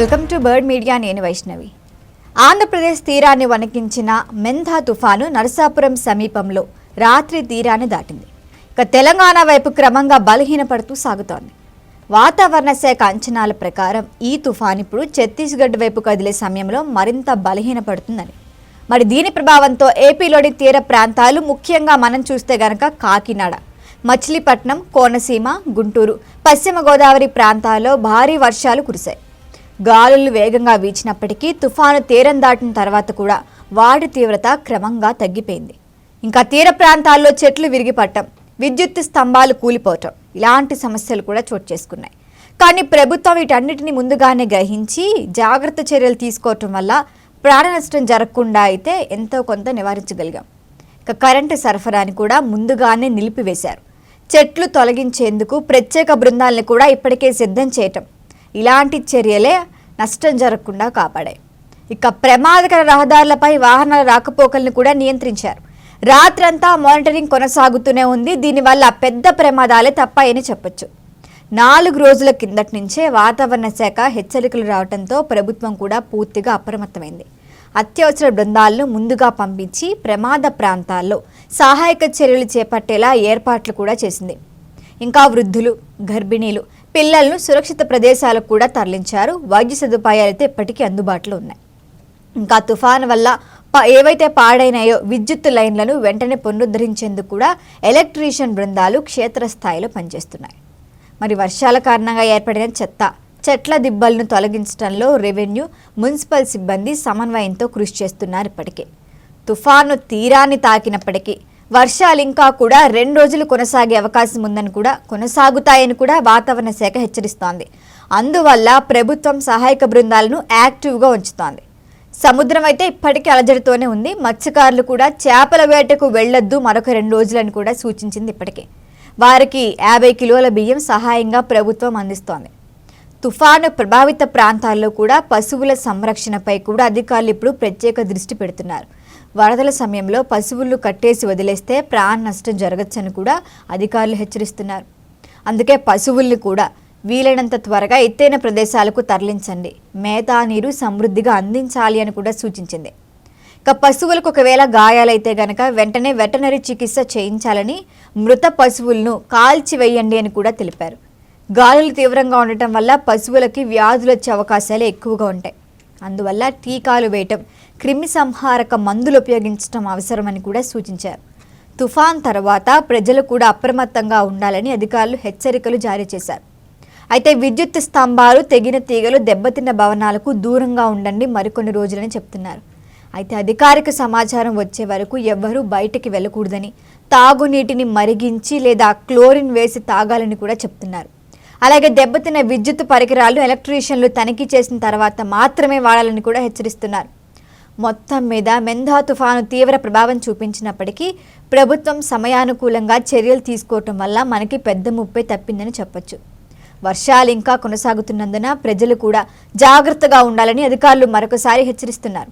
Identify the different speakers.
Speaker 1: Welcome to bird media నేను వైష్ణవి. ఆంధ్రప్రదేశ్ తీరాన్ని వణికించిన మెంధా తుఫాను నరసాపురం సమీపంలో రాత్రి తీరాన్ని దాటింది. ఇక తెలంగాణ వైపు క్రమంగా బలహీనపడుతూ సాగుతోంది. వాతావరణ శాఖ అంచనాల ప్రకారం ఈ తుఫాన్ ఇప్పుడు ఛత్తీస్గఢ్ వైపు కదిలే సమయంలో మరింత బలహీనపడుతుందని. మరి దీని ప్రభావంతో ఏపీలోని తీర ప్రాంతాలు ముఖ్యంగా మనం చూస్తే గనక కాకినాడ మచిలీపట్నం కోనసీమ గుంటూరు పశ్చిమ గోదావరి ప్రాంతాల్లో భారీ వర్షాలు కురిశాయి. గాలులు వేగంగా వీచినప్పటికీ తుఫాను తీరం దాటిన తర్వాత కూడా వాటి తీవ్రత క్రమంగా తగ్గిపోయింది. ఇంకా తీర ప్రాంతాల్లో చెట్లు విరిగిపట్టడం విద్యుత్ స్తంభాలు కూలిపోవటం ఇలాంటి సమస్యలు కూడా చోటు చేసుకున్నాయి. కానీ ప్రభుత్వం వీటన్నిటిని ముందుగానే గ్రహించి జాగ్రత్త చర్యలు తీసుకోవటం వల్ల ప్రాణ నష్టం జరగకుండా అయితే ఎంతో కొంత నివారించగలిగాం. ఇక కరెంటు సరఫరాని కూడా ముందుగానే నిలిపివేశారు. చెట్లు తొలగించేందుకు ప్రత్యేక బృందాలను కూడా ఇప్పటికే సిద్ధం చేయటం ఇలాంటి చర్యలే నష్టం జరగకుండా కాపాడాయి. ఇక ప్రమాదకర రహదారులపై వాహనాల రాకపోకలను కూడా నియంత్రించారు. రాత్రంతా మానిటరింగ్ కొనసాగుతూనే ఉంది. దీనివల్ల పెద్ద ప్రమాదాలే తప్పాయని చెప్పొచ్చు. నాలుగు రోజుల కిందటి నుంచే వాతావరణ శాఖ హెచ్చరికలు రావడంతో ప్రభుత్వం కూడా పూర్తిగా అప్రమత్తమైంది. అత్యవసర బృందాలను ముందుగా పంపించి ప్రమాద ప్రాంతాల్లో సహాయక చర్యలు చేపట్టేలా ఏర్పాట్లు కూడా చేసింది. ఇంకా వృద్ధులు గర్భిణీలు పిల్లలను సురక్షిత ప్రదేశాలకు కూడా తరలించారు. వైద్య సదుపాయాలు అయితే ఇప్పటికీ అందుబాటులో ఉన్నాయి. ఇంకా తుఫాన్ వల్ల ప- ఏవైతే పాడైనాయో విద్యుత్ లైన్లను వెంటనే పునరుద్ధరించేందుకు కూడా ఎలక్ట్రీషియన్ బృందాలు క్షేత్రస్థాయిలో పనిచేస్తున్నాయి. మరి వర్షాల కారణంగా ఏర్పడిన చెత్త చెట్ల దిబ్బలను తొలగించడంలో రెవెన్యూ మున్సిపల్ సిబ్బంది సమన్వయంతో కృషి చేస్తున్నారు ఇప్పటికే. తుఫాను తీరాన్ని తాకినప్పటికీ వర్షాలు ఇంకా కూడా రెండు రోజులు కొనసాగే అవకాశం ఉందని కూడా కొనసాగుతాయని కూడా వాతావరణ శాఖ హెచ్చరిస్తోంది. అందువల్ల ప్రభుత్వం సహాయక బృందాలను యాక్టివ్గా ఉంచుతోంది. సముద్రం అయితే ఇప్పటికీ అలజడితోనే ఉంది. మత్స్యకారులు కూడా చేపల వేటకు వెళ్ళొద్దు మరొక రెండు రోజులని కూడా సూచించింది ఇప్పటికే. వారికి యాభై కిలోల బియ్యం సహాయంగా ప్రభుత్వం అందిస్తోంది. తుఫాను ప్రభావిత ప్రాంతాల్లో కూడా పశువుల సంరక్షణపై కూడా అధికారులు ఇప్పుడు ప్రత్యేక దృష్టి పెడుతున్నారు. వరదల సమయంలో పశువులు కట్టేసి వదిలేస్తే ప్రాణ నష్టం జరగచ్చని కూడా అధికారులు హెచ్చరిస్తున్నారు. అందుకే పశువుల్ని కూడా వీలైనంత త్వరగా ఎత్తైన ప్రదేశాలకు తరలించండి. మేతా నీరు సమృద్ధిగా అందించాలి అని కూడా సూచించింది. ఇక పశువులకు ఒకవేళ గాయాలైతే గనక వెంటనే వెటనరీ చికిత్స చేయించాలని మృత పశువులను కాల్చివేయండి అని కూడా తెలిపారు. గాలులు తీవ్రంగా ఉండటం వల్ల పశువులకి వ్యాధులు వచ్చే అవకాశాలు ఎక్కువగా ఉంటాయి. అందువల్ల టీకాలు వేయటం క్రిమి సంహారక మందులు ఉపయోగించడం అవసరమని కూడా సూచించారు. తుఫాన్ తర్వాత ప్రజలు కూడా అప్రమత్తంగా ఉండాలని అధికారులు హెచ్చరికలు జారీ చేశారు. అయితే విద్యుత్ స్తంభాలు తెగిన తీగలు దెబ్బతిన్న భవనాలకు దూరంగా ఉండండి మరికొన్ని రోజులని చెప్తున్నారు. అయితే అధికారిక సమాచారం వచ్చే వరకు ఎవ్వరూ బయటికి వెళ్ళకూడదని తాగునీటిని మరిగించి లేదా క్లోరిన్ వేసి తాగాలని కూడా చెప్తున్నారు. అలాగే దెబ్బతిన్న విద్యుత్ పరికరాలు ఎలక్ట్రీషియన్లు తనిఖీ చేసిన తర్వాత మాత్రమే వాడాలని కూడా హెచ్చరిస్తున్నారు. మొత్తం మీద మెంధా తుఫాను తీవ్ర ప్రభావం చూపించినప్పటికీ ప్రభుత్వం సమయానుకూలంగా చర్యలు తీసుకోవటం వల్ల మనకి పెద్ద ముప్పై తప్పిందని చెప్పొచ్చు. వర్షాలు ఇంకా కొనసాగుతున్నందున ప్రజలు కూడా జాగ్రత్తగా ఉండాలని అధికారులు మరొకసారి హెచ్చరిస్తున్నారు.